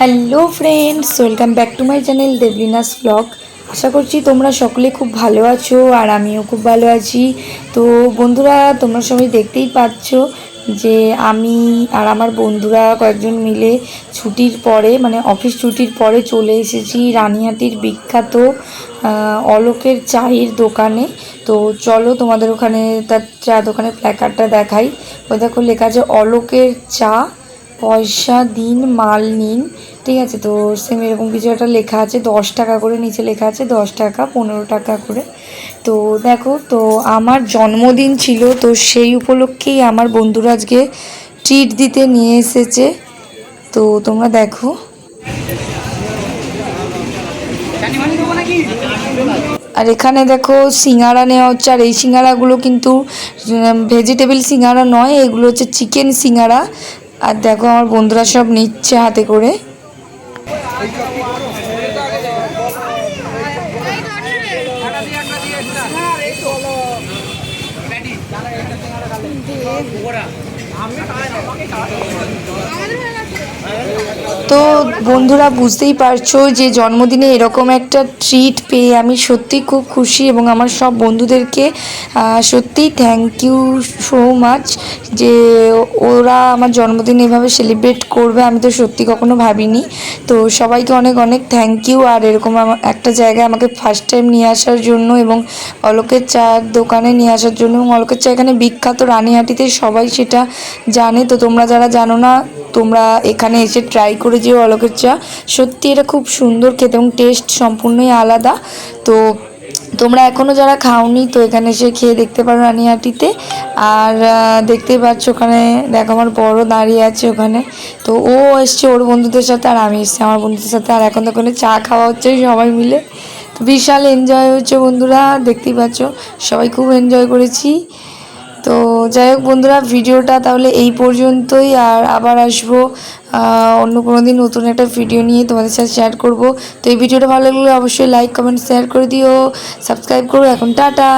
Hello friends welcome back to my channel Deblina's blog আশা করছি তোমরা সকলে খুব ভালো আছো আর আমিও খুব ভালো আছি। তো বন্ধুরা, তোমরা সবাই দেখতেই পাচ্ছ যে আমি আর আমার বন্ধুরা কয়েকজন মিলে ছুটির পরে মানে অফিস ছুটির পরে চলে এসেছি রানিহাটির বিখ্যাত অলোকের চায়ের দোকানে। তো চলো তোমাদের ওখানে, তার চা দোকানের প্ল্যাকারটা দেখাই। ওই দেখো লেখা আছে, অলোকের চা পয়সা, দিন, মাল নিন, ঠিক আছে? তো সেম এরকম কিছু একটা লেখা আছে, দশ টাকা করে নিচে লেখা আছে, দশ টাকা, পনেরো টাকা করে। তো দেখো, তো আমার জন্মদিন ছিল, তো সেই উপলক্ষেই আমার বন্ধুরা আজকে ট্রিট দিতে নিয়ে এসেছে। তো তোমরা দেখো। আর এখানে দেখো, সিঙ্গারা নেওয়া হচ্ছে, আর এই সিঙ্গারাগুলো কিন্তু ভেজিটেবল সিঙ্গারা নয়, এগুলো হচ্ছে চিকেন সিঙ্গারা। আর দেখো আমার বন্ধুরা সব নিচ্ছে হাতে করে। তো বন্ধুরা বুঝতেই পারছ যে জন্মদিনে এরকম একটা ট্রিট পেয়ে আমি সত্যি খুব খুশি এবং আমার সব বন্ধুদেরকে আহ, সত্যিই থ্যাংক ইউ সো মাচ যে ওরা আমার জন্মদিন এভাবে সেলিব্রেট করবে আমি তো সত্যি কখনো ভাবিনি। তো সবাইকে অনেক অনেক থ্যাংক ইউ আর এরকম একটা জায়গায় আমাকে ফার্স্ট টাইম নিয়ে আসার জন্য এবং অলোকের চার দোকানে নিয়ে আসার জন্য এবং অলোকের চা এখানে বিখ্যাত রানীহাটিতে সবাই সেটা জানে। তো তোমরা যারা জানো না তোমরা এখানে এসে ট্রাই করে যেও অলোকের চা। সত্যি এটা খুব সুন্দর খেতে এবং টেস্ট সম্পূর্ণই আলাদা। তো তোমরা এখনও যারা খাওনি, তো এখানে এসে খেয়ে দেখতে পারো রানীহাটিতে। আর দেখতেই পাচ্ছ ওখানে, দেখো আমার বড় দাঁড়িয়ে আছে ওখানে। তো ও এসছে ওর বন্ধুদের সাথে আর আমি এসছি আমার বন্ধুদের সাথে। আর এখন তো ওখানে চা খাওয়া হচ্ছে সবাই মিলে। তো বিশাল এনজয় হচ্ছে বন্ধুরা, দেখতেই পাচ্ছ। সবাই খুব এনজয় করেছি। যাই হোক বন্ধুরা, ভিডিওটা তাহলে এই পর্যন্তই, আর আবার আসব অন্য কোনো দিন নতুন একটা ভিডিও নিয়ে তোমাদের সাথে শেয়ার করব। তো এই ভিডিওটা ভালো লাগলে অবশ্যই লাইক কমেন্ট শেয়ার করে দিও। সাবস্ক্রাইব করো। এখন টাটা!